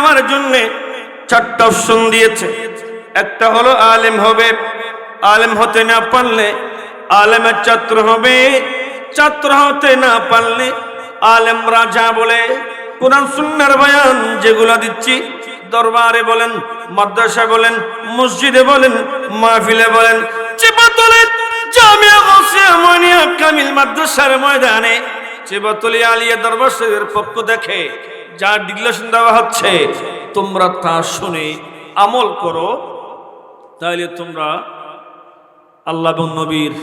যাওয়ার জন্য চারটা অপশন দিয়েছে। একটা হলো আলেম হবে। আলেম হতে না পারলে আলেমের ছাত্র হবে। ছাত্র হতে না পারলে আলেম রাজা বলে কোরআন, সুন্নার বয়ান যেগুলো দিচ্ছি, দরবারে বলেন মাদ্রাসা বলেন, মসজিদে বলেন, মাহফিলে বলেন চেপাতলে জামিয়া কামিল মাদ্রাসার ময়দানে চেবাতলি আলিয়া দরবার পক্ষ দেখে যা ডিক্লেশন দেওয়া হচ্ছে, তোমরা তা শুনে আমল করো। তাহলে তোমরা আল্লাহ নবীর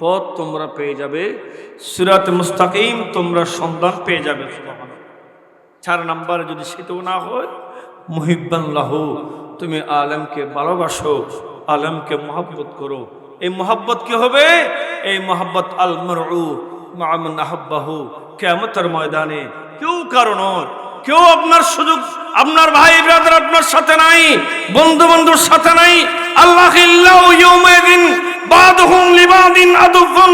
পথ তোমরা পেয়ে যাবে। সিরাত মুস্তাকিম তোমরা সন্ধান পেয়ে যাবে চার নাম্বারে, যদি সেটাও না হয় মুহিব্বাল্লাহ তুমি আলমকে ভালোবাসো, আলমকে মহাব্বত করো। এই মহাব্বত কি হবে? এই মহাব্বত আল মরু মামন আহব্বাহু কেমতের ময়দানে কেউ কারণ কেউ আপনার সুযোগ, আপনার ভাই ব্রাদার আপনার সাথে নাই বন্ধু বন্ধুর সাথে নাই। আল্লাহ বাদহুম লিবাদিন আদুফুন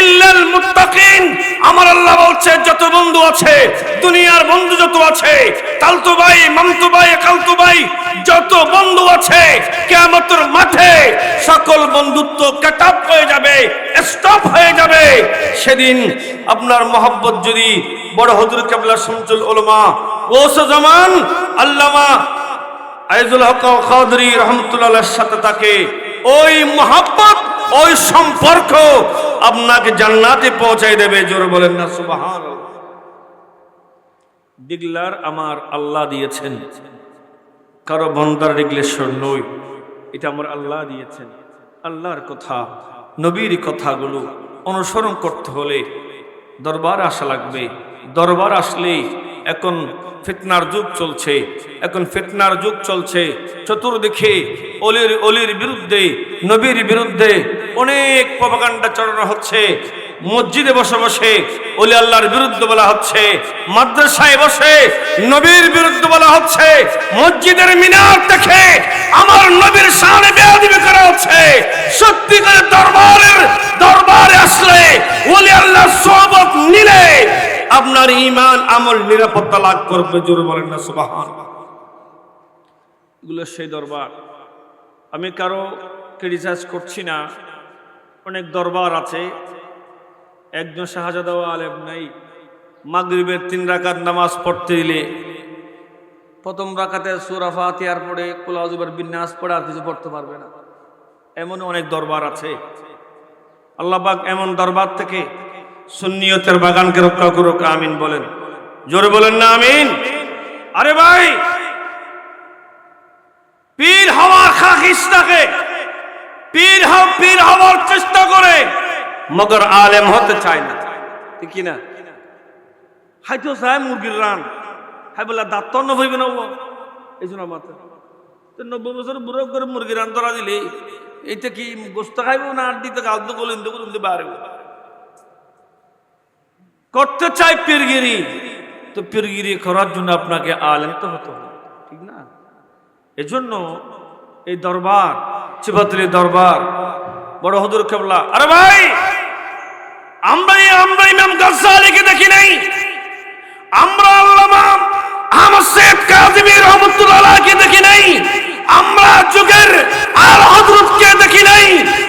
ইল্লাল মুত্তাকিন। আমার আল্লাহ বলছে, যত বন্ধু আছে, দুনিয়ার বন্ধু যত আছে, তালতু ভাই মামতু ভাই কালতু ভাই যত বন্ধু আছে, কিয়ামতের মাঠে সকল বন্ধুত্ব কাটাপ হয়ে যাবে স্টপ হয়ে যাবে। সেদিন আপনার মহব্বত যদি বড় হজুর কেবলা শামসুল উলামা ওস জামান আল্লামা আইজুল হক খাদরি রহমতুল্লাহর সাথে থাকে ওই মহাব্বত ওই সম্পর্ক আপনাকে জান্নাতে পৌঁছাই দেবে। জোর বলেন না সুবাহান ডিগলার আমার আল্লাহ দিয়েছেন। কারও বন্দার ডিগলেশ্বর নই এটা আমার আল্লাহ দিয়েছেন। আল্লাহর কথা, নবীর কথাগুলো অনুসরণ করতে হলে দরবার আসা লাগবে। দরবার আসলেই এখন ফিতনার যুগ চলছে, এখন ফিতনার যুগ চলছে। চতুর্দিকে অলির অলির বিরুদ্ধে, নবীর বিরুদ্ধে অনেক প্রপাগান্ডা চালানো হচ্ছে। মসজিদে বসে বসে অলি আল্লাহর বিরুদ্ধে বলা হচ্ছে, মাদ্রাসায় বসে নবীর বিরুদ্ধে বলা হচ্ছে, মসজিদের মিনার দেখে আমার নবীর সামনে বেয়াদিবি করা হচ্ছে। সত্যিকারের দরবারের দরবারে আপনার ইমান আমল, নিরাপত্তা লাভ করবে। জোরে বলেন না, সুবাহান। এগুলো সেই দরবার। আমি কারও ক্রিটিসাইজ করছি না। অনেক দরবার আছে। একজন শাহজাদা আলেম নাই। মাগরিবের তিন রাকাত নামাজ পড়তে দিলে প্রথম রাকাতে সুরাফা ফাতিহার পড়ে কুলাজুবের বিন্যাস পড়ে আর কিছু পড়তে পারবে না। এমন অনেক দরবার আছে। আল্লাহবাক এমন দরবার থেকে সুন্নিয়তের বাগানকে রক্ষা করুক, আমিন বলেন। জোরে বলেন না, আমিন। আরে ভাই, পীর হওয়া খাকিস তাকে পীর হও পীর হওয়ার চেষ্টা করে, মগর আলেম হতে চায় না। ঠিক কি না? হাইতো চায় মুরগির রান। হাই বলে, দাঁত তো হইবে না এই জন্য মাথা। তো নব্বই বছর বুড়ো করে মুরগির রান ধরা দিলে, এইটা কি গোস্ত খাইব না আড্ডি তো গাল তো গলিন তো গলিন বাড়ে করতে চাই পীরগিরি, তো পীরগিরি করার জন্য আপনাকে আলেম তো হতে হবে, ঠিক না? এজন্য এই দরবার চিবাতলি দরবার, বড় হদুর কেবলা, আরে ভাই, আমরা আমরা ইমাম গাজ্জালিকে দেখি নাই। আমরা আল্লামা আহমদ সৈয়দ কাজিমি রহমতুল্লাহকে দেখি নাই। আমরা যুগের আর হযরতকে দেখি নাই।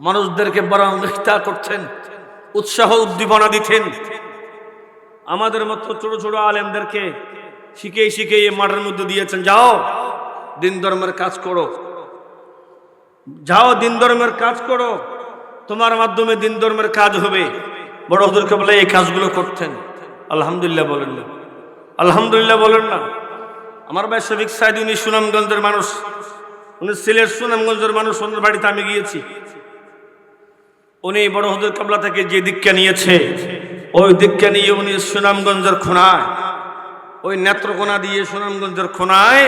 মানুষদেরকে বরং রিক্তা করছেন, উৎসাহ উদ্দীপনা দিতেন আমাদের মতো ছোট ছোট আলেমদেরকে শিখে শিখে এই মাঠের মধ্যে দিয়েছেন, যাও, দিন ধর্মের কাজ করো। যাও, দিন ধর্মের কাজ করো। তোমার মাধ্যমে দিন ধর্মের কাজ হবে। বড় হজুরকে বলে, এই কাজগুলো করতেন আলহামদুলিল্লাহ বলেন না। আলহামদুলিল্লাহ বলেন না। আমার ভাই শফিক সাইদ, উনি সুনামগঞ্জের মানুষ। উনি সিলেট সুনামগঞ্জের মানুষ, ওনার বাড়িতে আমি গিয়েছি। উনি বড় হজুর কাবলা থেকে যে দীক্ষা নিয়েছে, ওই দীক্ষা নিয়ে উনি সুনামগঞ্জের খোনায়, ওই নেত্রকোনা দিয়ে সুনামগঞ্জের খোনায়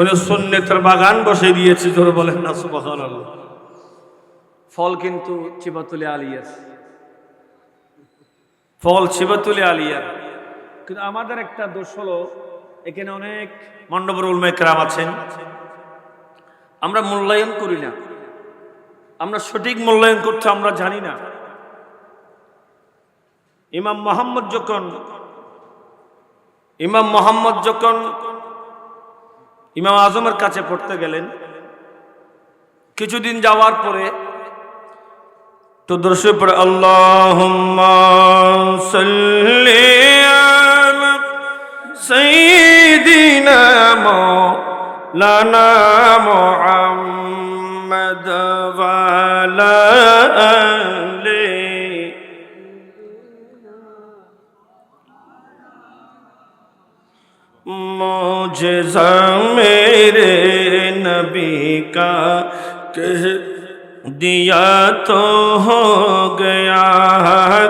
উনি সন্ন্যতের বাগান বসে দিয়েছে ধরে বলেন না, সুবহানাল্লাহ। ফল কিন্তু চিবাতুলে আলিয়াস ফল শিবাতুলি আলিয়া কিন্তু আমাদের একটা দোষ হলো, এখানে অনেক মণ্ডপের উলমায় কেরাম আছেন। আমরা মূল্যায়ন করি না। আমরা সঠিক মূল্যায়ন করতে আমরা জানি না। ইমাম মোহাম্মদ যখন, ইমাম মোহাম্মদ যখন ইমাম আজমের কাছে পড়তে গেলেন, কিছুদিন যাওয়ার পরে তো দর্শ পরে আল্লাহ সঈদিন লানা মোহাম্মদ। مرزا میرے نبی کا کہہ دیا تو ہو گیا،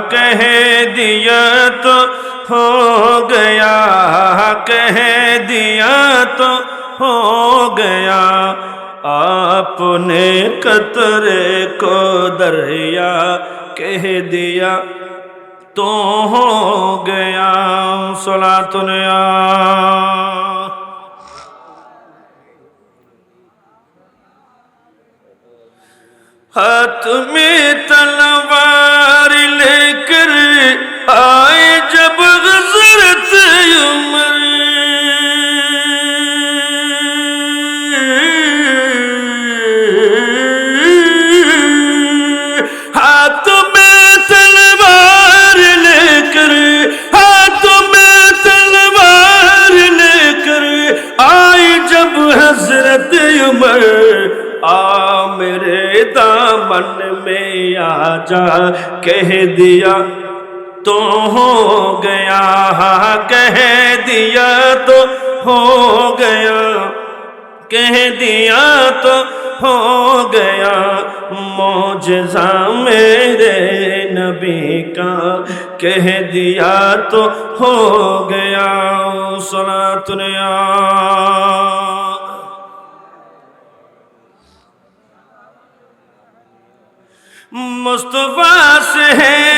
کہہ دیا تو ہو گیا، کہہ دیا تو ہو گیا۔ آپ نے قطرے کو دریا کہہ دیا تو ہو گیا۔ سلا تنیا ہاتھ میں تلوار لے کر آئے جب حضرت عمر۔ ہاتھ میں تلوار لے کر، ہاتھ میں تلوار لے کر آئے جب حضرت عمر۔ من میں آ جا کہہ دیا تو ہو گیا، کہہ دیا تو ہو گیا، کہہ دیا تو ہو گیا۔ موجزہ میرے نبی کا، کہہ دیا تو ہو گیا۔ سنا تنیا মুস্তফা সে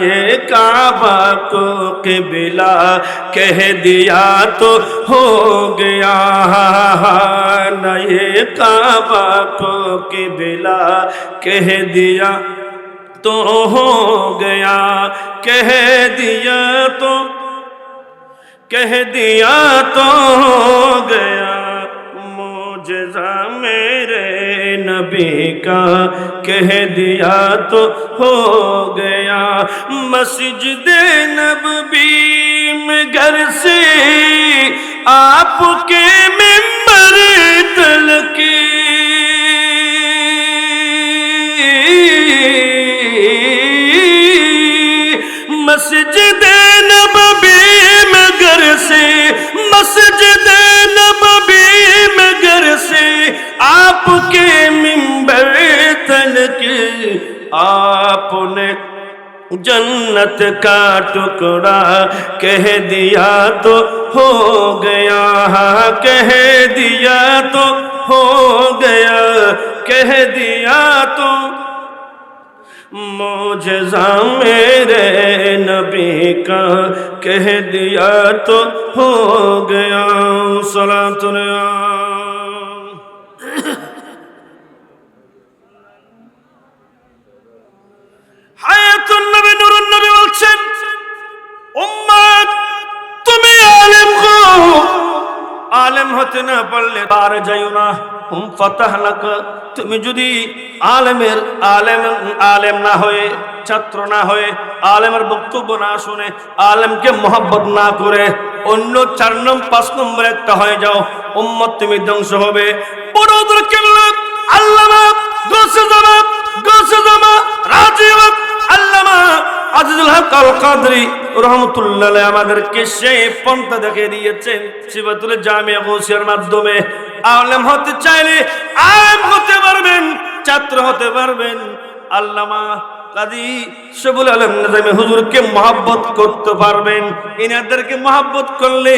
یہ کعبہ کو قبلہ، کہہ دیا تو ہو گیا۔ یہ کعبہ کو قبلہ، کہہ دیا تو ہو گیا۔ کہہ دیا تو، کہہ دیا تو ہو گیا۔ معجزہ میرے نبی کا کہہ دیا تو ہو گیا۔ مسجد نبی میں گھر سے آپ کے ممبر تلکی مسجد نبی میں گھر سے، مسجد نبی میں گھر سے آپ کے ممبر تل کی آپ نے جنت کا ٹکڑا کہہ دیا تو ہو گیا، کہہ دیا تو ہو گیا، کہہ دیا تو موجزہ میرے نبی کا، کہہ دیا تو ہو گیا۔ سلا تنیا হায়াতুন নবী নুরুন নবী বলছেন তুমি আলেম আলেম হতে না পারলে পার যাইও না। হুম তুমি যদি আলেমের আলেম আলেম না হয়ে, ছাত্র না হয়ে, আলেমের বক্তব্য না শুনে, আলেমকে মহব্বত না করে, অন্য চার নম্বর পাঁচ নম্বর একটা হয়ে যাও উম্মত তুমি ধ্বংস হবে। বড় হুজুর কেবলা, আল্লামা গোসে জামা গোসে জামা রাজিব আল্লামা আজিজুল হক আল আমাদেরকে সেই পন্থা মাধ্যমে। হতে চাইলে হতে পারবেন, ছাত্র হতে পারবেন। হুজুরকে মহাব্বত করতে পারবেন। ইনাদেরকে মহাব্বত করলে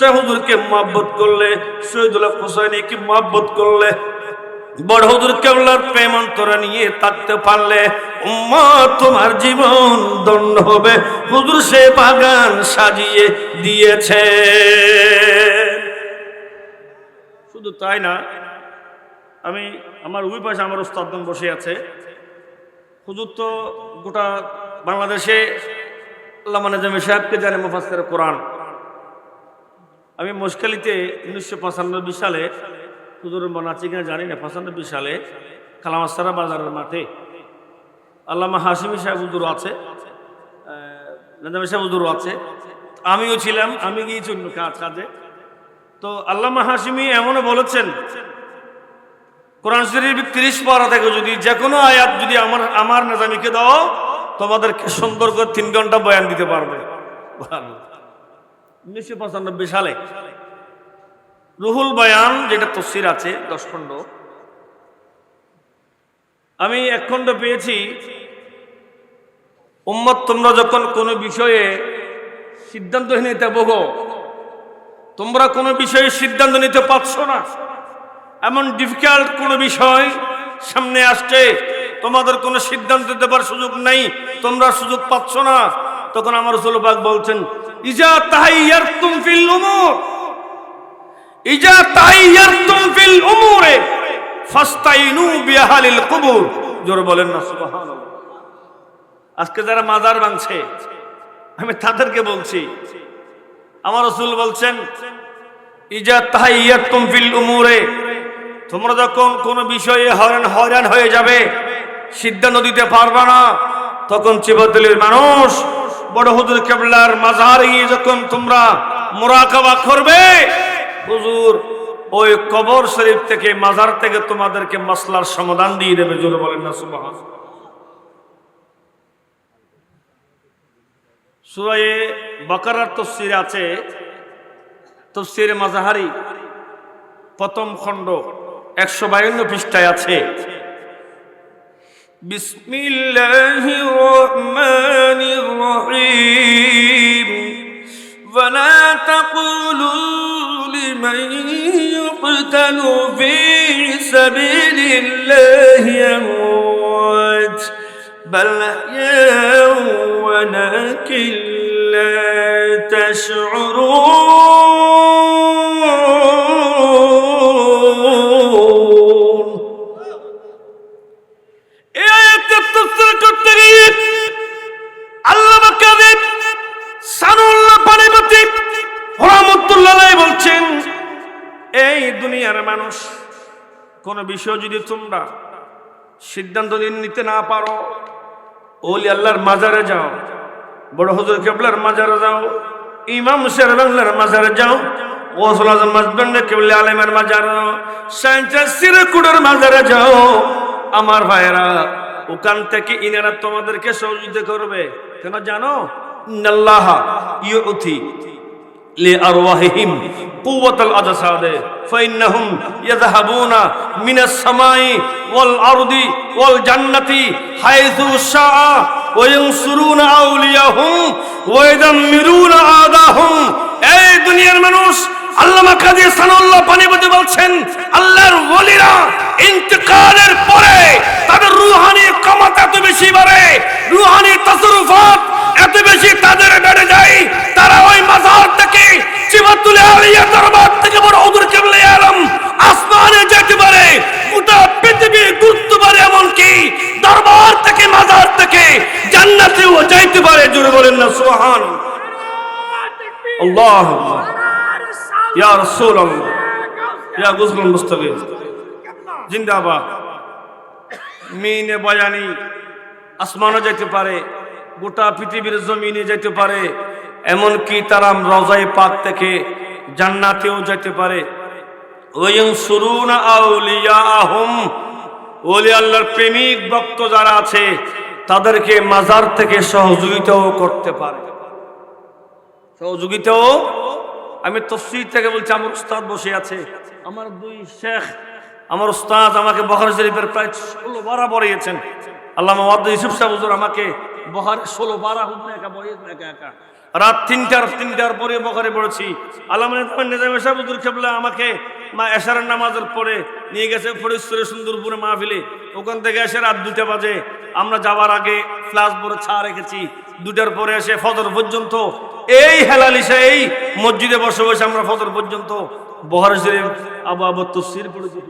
শাহ হুজুরকে মহাব্বত করলে শহীদুল্লাহ হুসাইনকে মহাব্বত করলে বড় হুজুর কেবলার প্রেম অন্তরে নিয়ে থাকতে পারলে তোমার জীবন দণ্ড হবে। হুজুর সে বাগান সাজিয়ে দিয়েছে। শুধু তাই না, আমি আমার ওই পাশে আমার ওস্তাদগণ বসে আছে। হুজুর তো গোটা বাংলাদেশে আল্লাহ জামে সাহেবকে জানে মুফাসের কোরআন। আমি মুশকালিতে উনিশশো পঁচানব্বই সালে হুজুরের মনে আছে কিনা জানি না, পঁচানব্বই সালে কালামাস্তারা বাজারের মাঠে। আল্লামা হাসিমি সাহেব হুজুর আছে নাজামি সাহেব হুজুর আছে। আমিও ছিলাম, আমি গিয়েছি অন্য কাজ, কাজে। তো আল্লামা হাসিমি এমনও বলেছেন, কোরআন শরীফ তিরিশ পারা থেকে যদি যে কোনো আয়াত যদি আমার আমার নাজামিকে দাও, তোমাদেরকে সুন্দর করে তিন ঘণ্টা বয়ান দিতে পারবে। উনিশশো পঁচানব্বই সালে রুহুল বয়ান, যেটা তফসির আছে, দশ খণ্ড। আমি এক খণ্ড পেয়েছি। উম্মত, তোমরা যখন কোনো বিষয়ে সিদ্ধান্ত সিদ্ধান্তহীনতা ভোগো, তোমরা কোনো বিষয়ে সিদ্ধান্ত নিতে পারছ না। এমন ডিফিকাল্ট কোনো বিষয় সামনে আসছে, তোমাদের কোনো সিদ্ধান্ত দেবার সুযোগ নেই, তোমরা সুযোগ পাচ্ছ না। তখন আমার রসুলবাগ বলছেন, ইজা তাহাইয়ার তুম ফিল উমুর। ইজা তাহাইয়ার তুম ফিল উমুরে ফাস্তাইনু জোর বলেন আজকে যারা মাজার ভাঙছে, আমি তাদেরকে বলছি, আমার রসুল বলছেন, ইজা তাহাইয়ার তুম ফিল উমুরে, তোমরা যখন কোনো বিষয়ে হয়রান হয়রান হয়ে যাবে সিদ্ধান্ত দিতে পারবে না, তখন চিবতলির মানুষ, বড় হুজুর কেবলার মাজার যখন তোমরা মোরাকাবা করবে হুজুর, ওই কবর শরীফ থেকে মাজার থেকে তোমাদেরকে মাসলার সমাধান দিয়ে দেবে, জোরে বলেন না সুবাহ সুরায়ে বকারার তফসির আছে, তফসির মাজাহারি, প্রথম খণ্ড, একশো বায়ান্ন পৃষ্ঠায় আছে। বিসমিল্লাহির রহমানির রহিম। ওয়ালা তাকুলু لمن يقتل في سبيل الله أموات بل أحياء ولكن لا تشعرون. কোন বিষয় যদি তোমরা সিদ্ধান্ত নিতে না পারো, ওলি আল্লাহর মাজারে যাও, বড় হুজুর কেবলার মাজারে যাও, ইমাম শের বাংলার মাজারে যাও, ওসল আজম মাজদন্ডে কেবল আলেমের মাজারে যাও, সাইন্সের সিরেকুডের মাজারে যাও। আমার ভাইয়েরা, ওখান থেকে ইনারা তোমাদেরকে সহযোগিতা করবে। কেন জানো? আল্লাহ লিআরওয়াহিহিম কুওয়াতাল আজসাদে ফাইন্নাহুম ইয়াযহাবুনা মিনাস সামাই ওয়াল আরদি ওয়াল জান্নাতি হাইসু শাআ ওয়া ইয়ানসুরুনা এই দুনিয়ার মানুষ আল্লামা কাজী সানুল্লাহ পানিপতি বলছেন, আল্লাহর ওলিরা ইন্তেকালের পরে তাদের রুহানি ক্ষমতা বেশি বাড়ে, রুহানি তাসরুফাত এত বেশি তাদের বেড়ে যায়, তারা ওই মাজার থেকে চিবাতুল আলিয়া দরবার থেকে বড় হুজুর কেবলে আলম আসমানে যেতে পারে, গোটা পৃথিবী ঘুরতে পারে এমনকি দরবার থেকে, মাজার থেকে জান্নাতেও যাইতে পারে জুড়ে বলেন না সুবহান আল্লাহ ইয়া রাসূলুল্লাহ। ইয়া গুজরুল মুস্তাকিম জিন্দাবাদ। মিনে বয়ানি আসমানও যেতে পারে গোটা পৃথিবীর জমিনে যেতে পারে, এমনকি তারা রজাই পাক থেকে জান্নাতেও যেতে পারে। আল্লাহর প্রেমিক ভক্ত যারা আছে, তাদেরকে মাজার থেকে সহযোগিতাও করতে পারে। সহযোগিতাও, আমি তফসির থেকে বলছি, আমার উস্তাদ বসে আছে। আমার দুই শেখ, আমার উস্তাদ আমাকে বহার শরীফের প্রায় ষোলো বারা পড়িয়েছেন আল্লাহ ইউসুফ সাহেব আমাকে বহার ষোলো বারা হুজুর একা বইয়েছেন একা একা। রাত তিনটার তিনটার পরে বখারে পড়েছি। আল্লাহ নিজাম সাহেব হুজুর আমাকে মা এশারের নামাজের পরে নিয়ে গেছে ফরিশ্বরে সুন্দরপুরে মাহফিলে। ওখান থেকে এসে রাত দুটা বাজে। আমরা যাওয়ার আগে ফ্লাস বড় ছা রেখেছি। দুটার পরে এসে ফজর পর্যন্ত এই হেলালিসা এই মসজিদে বসে বসে আমরা ফজর পর্যন্ত বহার শরীফ, আবু আবু তফসির পড়েছি।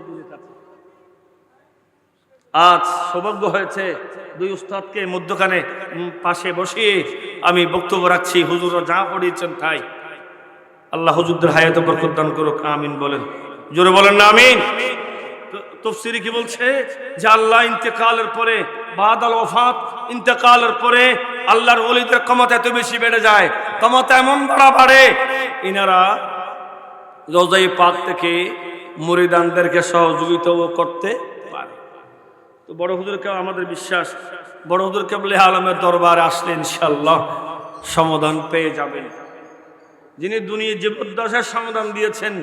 আজ সৌভাগ্য হয়েছে দুই উস্তাদকে মধ্যখানে পাশে বসিয়ে আমি বক্তব্য রাখছি। হুজুর যা পড়িয়েছেন তাই। আল্লাহ হুজুরদের হায়াত বরকত দান করুক, আমিন বলেন। জোরে বলেন না, আমিন। তফসিরে কি বলছে? যে আল্লাহ ইন্তেকালের পরে, বাদাল ওফাত ইন্তেকালের পরে আল্লাহর ওলিদের ক্ষমতা এত বেশি বেড়ে যায়, ক্ষমতা এমন বাড়া বাড়ে, ইনারা রোজাই পাক থেকে মুরিদানদেরকে সহযোগিতাও করতে তো বড় হুজুরকে আমাদের বিশ্বাস, বড় হুজুর কেবল আলমের দরবারে আসলে ইনশাল্লাহ সমাধান পেয়ে যাবেন। যিনি দুনিয়া জীবদ্দশার সমাধান দিয়েছেন,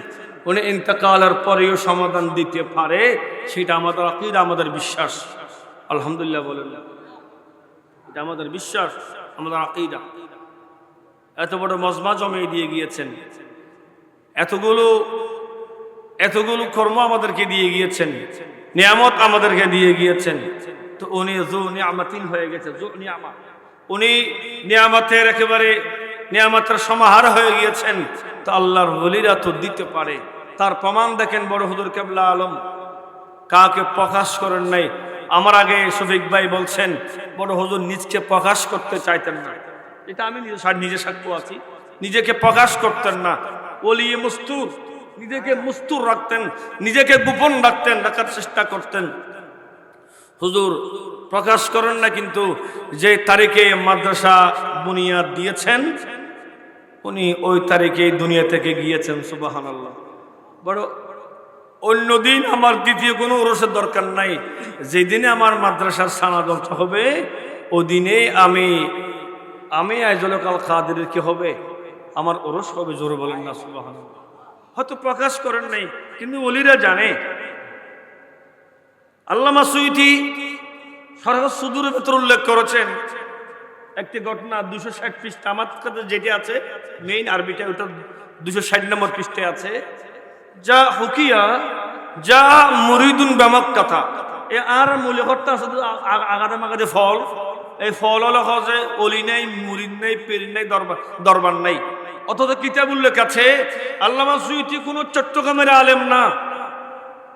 উনি ইন্তকালের পরেও সমাধান দিতে পারে, সেটা আমাদের আকিদ, আমাদের বিশ্বাস। আলহামদুলিল্লাহ বলেন এটা আমাদের বিশ্বাস, আমাদের আকিদা। এত বড় মজমা জমে দিয়ে গিয়েছেন। এতগুলো এতগুলো কর্ম আমাদেরকে দিয়ে গিয়েছেন, নিয়ামত আমাদেরকে দিয়ে গিয়েছেন। তো উনি জু নিয়ামাতিন হয়ে গেছে, জু নিয়ামা। উনি নিয়ামতের একেবারে নিয়ামতের সমাহার হয়ে গিয়েছেন। তো আল্লাহর বলিরা তো দিতে পারে। তার প্রমাণ দেখেন বড় হুদুর কেবলা আলম। কাকে প্রকাশ করেন নাই। আমার আগে শফিক ভাই বলছেন, বড় হুজুর নিজকে প্রকাশ করতে চাইতেন না। এটা আমি নিজে নিজে সাক্ষ্য আছি। নিজেকে প্রকাশ করতেন না। ওলিয়ে মুস্তুর। নিজেকে মুস্তুর রাখতেন, নিজেকে গোপন রাখতেন, রাখার চেষ্টা করতেন। হুজুর, প্রকাশ করেন না কিন্তু যে তারিখে মাদ্রাসা বুনিয়াদ দিয়েছেন, উনি ওই তারিখে দুনিয়া থেকে গিয়েছেন সুবাহান আল্লাহ বড় অন্যদিন আমার দ্বিতীয় কোনো ওরসের দরকার নাই। যেদিনে আমার মাদ্রাসার সানাদন্ত হবে ওই দিনে আমি আমি আইজলকাল খাদের কি হবে? আমার ওরস হবে, জোরে বলেন না সুবাহান হয়তো প্রকাশ করেন নাই, কিন্তু অলিরা জানে। আল্লামা সুইটি সরকার সুদূরের ভেতর উল্লেখ করেছেন, একটি ঘটনা দুশো ষাট পৃষ্ঠা আমার কাছে যেটি আছে মেইন আরবিটা ওটা দুশো ষাট নম্বর পৃষ্ঠে আছে। যা হুকিয়া, যা মরিদুন ব্যামক কথা এ আর মূল্যকর্তা আছে তো আ- আ- আগাদে মাগাদে ফল। এই ফল হলো যে অলি নাই, মুরিদ নাই পেরিন নাই দরবার দরবার নাই। অথচ কিতাব উল্লেখ আছে, আল্লামা সুইটি কোনো চট্টগ্রামের আলেম না।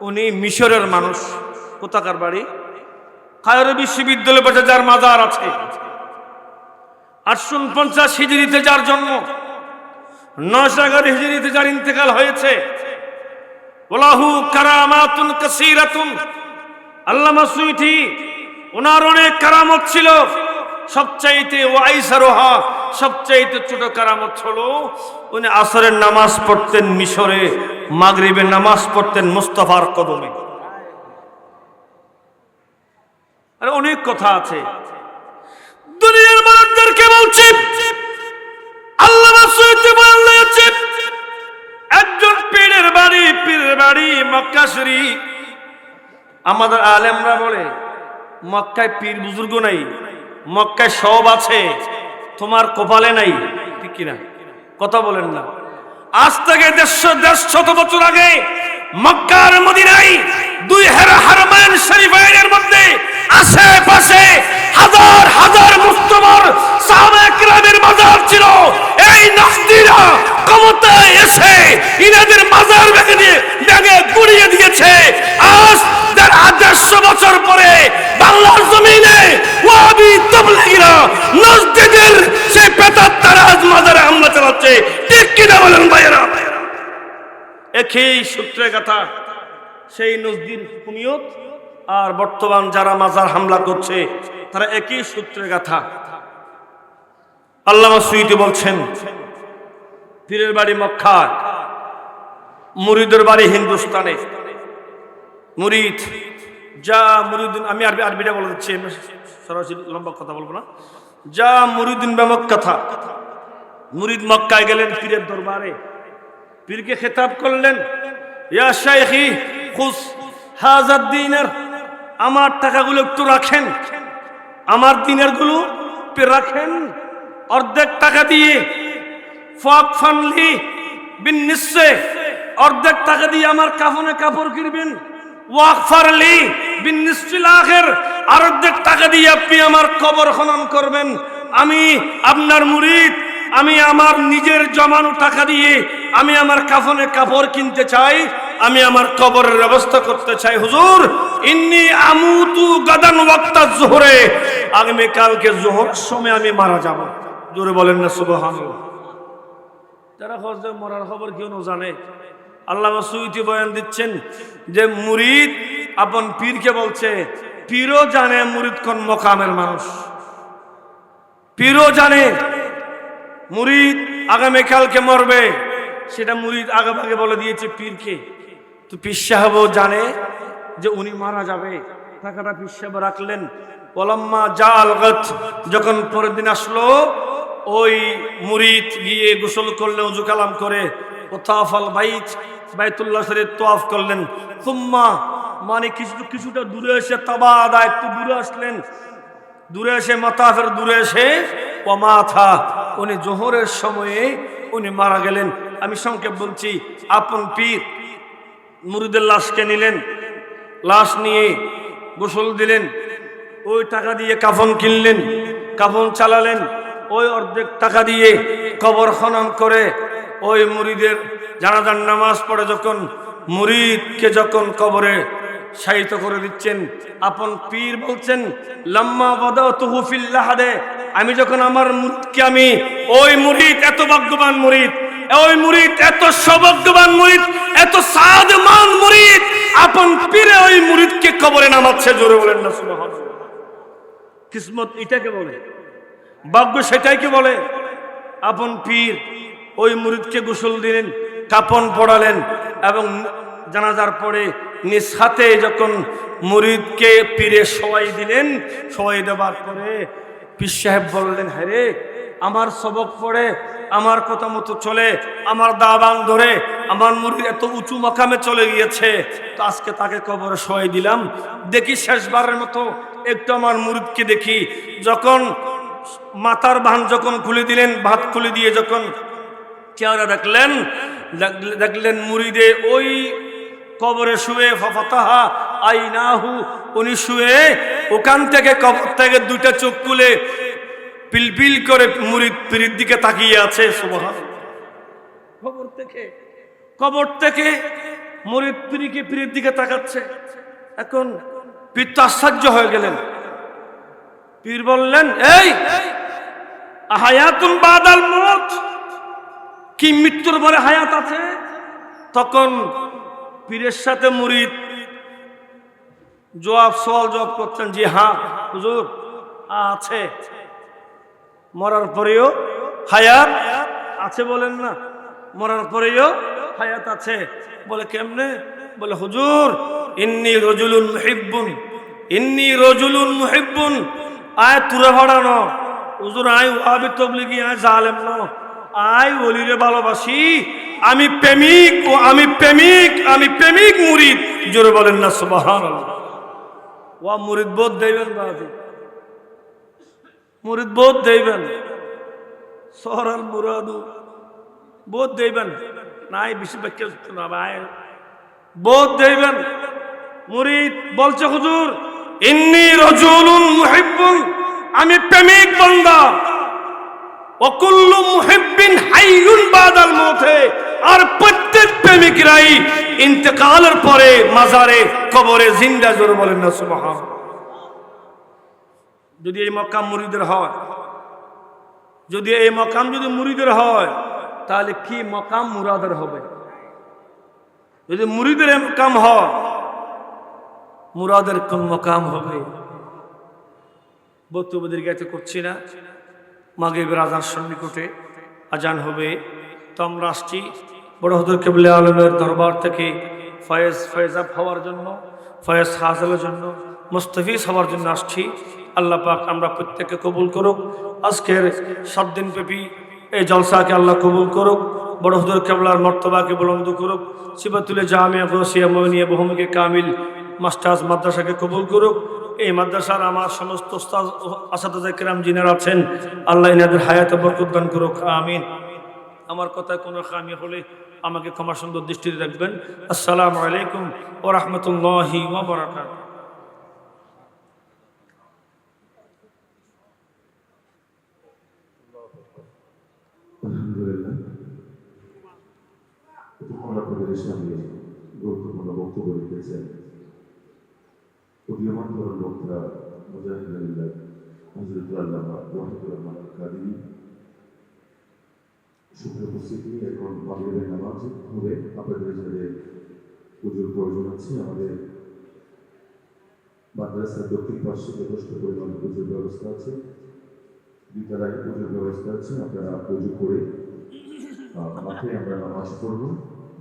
উনি মিশরের মানুষ। কোথাকার বাড়ি? কায়রো বিশ্ববিদ্যালয় পাশে যার মাজার আছে। আটশো পঞ্চাশ হিজড়িতে যার জন্ম। নশো এগারো হিজড়িতে যার ইন্তেকাল হয়েছে। ওলাহু কারামাতুন কাসিরাতুন। আল্লামা সুইটি ওনার অনেক কারামত ছিল। সবচাইতে ওয়াইসারোহা। সবচাইতে ছোট কারামত হলো, উনি আসরের নামাজ পড়তেন মিশরে, মাগরিবের নামাজ পড়তেন মুস্তফার কদমে। অনেক কথা আছে। দুনিয়ার আল্লাহ একজন পীরের বাড়ি পীরের বাড়ি মক্কা শরীফ। আমাদের আলেমরা বলে, মক্কায় পীর বুজুর্গ নাই, মক্কায় সব আছে। তোমার কপালে নাই। ঠিক কিনা? কথা বলেন না। আজ থেকে দেড়শো দেড় শত বছর আগে মক্কার মদিনায় দুই হেরা হারমান শরীফের মধ্যে আশেপাশে হাজার হাজার মুস্তমর সাহাবায়ে কিরামের মাজার ছিল। এই নাস্তিরা ক্ষমতায় এসে ইনাদের মাজার ভেঙে দিয়ে ভেঙে গুড়িয়ে দিয়েছে। আজ তার আদর্শ বছর পরে বাংলার জমিনে ওয়াবি তবলিগিরা মসজিদের সেই পেতার তারা আজ মাজারে হামলা চালাচ্ছে। ঠিক কিনা বলেন ভাইয়েরা? একই সূত্রে কথা, সেই নজদির হুকুমিয়ত আর বর্তমান যারা মাজার হামলা করছে, তারা একই সূত্রে গাথা আল্লামা সুইটি বলছেন, পীরের বাড়ি মক্কা মুরিদের বাড়ি হিন্দুস্তানে। মুরিদ। যা মুরিদিন আমি আরবি আরবিটা বলে দিচ্ছি সরাসরি লম্বা কথা বলব না। যা মুরিদিন ব্যামক কথা। মুরিদ মক্কায় গেলেন পীরের দরবারে। পীরকে খেতাব করলেন, ইয়া শাইখি, খুস, হাজার দিনের আমার টাকাগুলো একটু রাখেন। আমার দিনেরগুলো রাখেন। অর্ধেক টাকা দিয়ে ফক ফানলি বিন নিশ্চয় অর্ধেক টাকা দিয়ে আমার কাফনে কাপড় কিনবেন। ওয়াকফারলি বিন নিশ্চিল আখের আর অর্ধেক টাকা দিয়ে আপনি আমার কবর খনন করবেন। আমি আপনার মুরিদ, আমি আমার নিজের জমানো টাকা দিয়ে আমি আমার কাফনে কাপড় কিনতে চাই, আমি আমার কবরের ব্যবস্থা করতে চাই। হুজুর, ইন্নি আমুতু গাদান ওয়াক্তা জোহরে, আগামী কালকে জোহর সময় আমি মারা যাব। জোরে বলেন না, সুবহানাল্লাহ। যারা হজে মরার খবর কেউ জানে? আল্লাহ সুইতি বয়ান দিচ্ছেন? যে মুরিদ আপন পীরকে বলছে, পীরও জানে মুরিদ কোন মকামের মানুষ। পীরও জানে মুরিদ আগামীকালকে মরবে। সেটা মুরিদ আগে ভাগে বলে দিয়েছে পীরকে। তো পীর সাহেবও জানে যে উনি মারা যাবে। টাকাটা পীর সাহেব রাখলেন। পলাম্মা জাল গত, যখন পরের দিন আসলো, ওই মুরিদ গিয়ে গোসল করলেন উজু কালাম করে, ওতাফাল বাইত বাইতুল্লাহ শরীফ তোয়াফ করলেন। তুম্মা মানে কিছু কিছুটা দূরে এসে তাবাদা একটু দূরে আসলেন। দূরে এসে মাতাফের দূরে এসে ও মাথা উনি জোহরের সময়ে উনি মারা গেলেন। আমি সংক্ষেপ বলছি, আপন পীর মুরিদের লাশকে নিলেন, লাশ নিয়ে গোসল দিলেন, ওই টাকা দিয়ে কাফন কিনলেন, কাফন চালালেন, ওই অর্ধেক টাকা দিয়ে কবর খনন করে ওই মুরিদের জানাজার নামাজ পড়ে যখন মুরিদকে যখন কবরে শায়িত করে দিচ্ছেন, আপন পীর বলছেন, লাম্মা বাদাতুহু ফিল লাহাদে আমি যখন আমার মুরিদকে আমি, ওই মুরিদ এত ভাগ্যবান মুরিদ, ওই মুরিদ এত সৌভাগ্যবান মুরিদ, এত সাদমান মুরিদ আপন পীরে ওই মুরিদকে কবরে নামাচ্ছে, জোরে বলেন না কিসমত এটাকে বলে, ভাগ্য সেটাইকে বলে, আপন পীর ওই মুরিদকে গোসল দিলেন, কাপন পড়ালেন এবং জানাজার পরে নিজ হাতে যখন মুরিদকে পীরে সবাই দিলেন সবাই দেবার পরে পীর সাহেব বললেন হ্যাঁ রে, আমার সবক পড়ে, আমার কথা মতো চলে, আমার দাবান ধরে, আমার মুরিদ এত উঁচু মকামে চলে গিয়েছে, তো আজকে তাকে কবরে সবাই দিলাম। দেখি শেষবারের মতো একটু আমার মুরিদকে দেখি, যখন মাথার বান যখন খুলে দিলেন, ভাত খুলে দিয়ে যখন চেহারা দেখলেন, দেখ- দেখলেন মুরিদে, ওই কবরে শুয়ে ফতাহা আই নাহু উনি শুয়ে ওখান থেকে কবর থেকে দুইটা চোখ খুলে পিলপিল করে মুরিদ পিরির দিকে তাকিয়ে আছে সুবহান কবর থেকে কবর থেকে পিরির দিকে তাকাচ্ছে। এখন পীর তো আশ্চর্য হয়ে গেলেন। পীর বললেন, এই হায়াতুন বাদাল মত কি মৃত্যুর পরে হায়াত আছে? তখন পীরের সাথে মুরিদ জবাব, সওয়াল জবাব করতেন যে হ্যাঁ হুজুর, আছে। মরার পরেও হায়াত আছে বলেন না। মরার পরেও হায়াত আছে। বলে কেমনে? বলে, হুজুর, ইন্নি রজুলুন মুহিব্বুন, ইন্নি রজুলুন মুহিব্বুন, আয় তুরে ভাড়ানো। হুজুর, আয় ওয়াবি তবলিগি, আয় জালেম ন আয় ওলিরে ভালোবাসি। আমি প্রেমিক ও আমি প্রেমিক আমি প্রেমিক মুরিদ। জোরে বলেন না, সুবহানাল্লাহ। ওয়া মুরিদ বোধ দেবেন বাদি মুরিদ বোধ দেবেন। সহরাল মুরাদু। বোধ দেবেন। নাই, বেশি ব্যাখ্যা না, ভাই। বোধ দেবেন। মুরিদ বলছে, হুজুর, ইন্নি রজুলুন মুহিব্বুন। আমি প্রেমিক বান্দা। অকুল্লু মুহিব্বিন হাইয়ুন বাদাল মৌতে। আর প্রত্যেক প্রেমিকরাই ইন্তেকালের পরে মাজারে, কবরে জিন্দা জোরে বলেন না, সুবহান। যদি এই মক্কাম মুরিদের হয়, যদি এই মকাম যদি মুরিদের হয়, তাহলে কি মকাম মুরাদের হবে? যদি মুরিদের মকাম হয়, মুরাদের কোন মকাম হবে? বক্তব্যদের কাছে করছি না। মাগরিবের আজান সন্নিকটে আজান হবে। তো আমরা আসছি বড় হজর কেবলে আলমের দরবার থেকে ফয়েজ ফয়েজাব হওয়ার জন্য, ফয়েজ হাজলের জন্য, মুস্তফিজ হওয়ার জন্য আসছি। আল্লাহ পাক আমরা প্রত্যেককে কবুল করুক। আজকের সাত দিন ব্যাপী এই জলসাকে আল্লাহ কবুল করুক। বড় হজর কেবলার মর্তবাকে বুলন্দ করুক। সিবাতুল জামিয়া গসিয়া কামিল, মাস্টার্স, মাদ্রাসাকে কবুল করুক। এই মাদ্রাসার আমার সমস্ত আসাদাজা কিরাম জিনার আছেন, আল্লাহ ইনাদের হায়াতে বরকত দান করুক, আমিন। আমার কথায় কোনো খামি হলে আমাকে ক্ষমা সুন্দর দৃষ্টিতে রাখবেন আসসালামু আলাইকুম ও রহমতুল্লাহি গুরুত্বপূর্ণ বক্তব্য রেখেছেন উদীয়মান তরুণ বক্তা মুজাহিদুল্লাহ হজরত আল্লামা ওয়াহিদুর রহমান কাদিনী শুভ্র উপস্থিতি এখন মাগরিবের নামাজ হবে। আপনাদের যাদের পুজোর প্রয়োজন আছে। আমাদের মাদ্রাসার দক্ষিণ পাশে যথেষ্ট পরিমাণ পুজোর ব্যবস্থা আছে। বিদ্যালয়ে পুজোর ব্যবস্থা আছে। আপনারা পুজো করে মাঠে আমরা নামাজ পড়ব।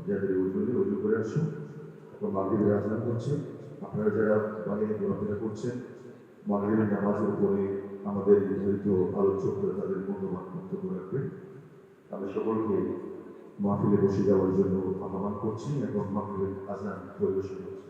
যাদের উজু নেই উজু করে আসুন। এখন মাগরীবের আচরণ করছে আপনারা যারা বাগানে ঘোরাফেরা করছেন মাগরীবের নামাজের উপরে আমাদের নির্ধারিত আলোচকরা তাদের মূল্যবান বক্তব্য রাখবে আমি সকলকে মাহফিলে বসে যাওয়ার জন্য আহ্বান করছি এবং মাহফিলের আজান পরিবেশন করছি।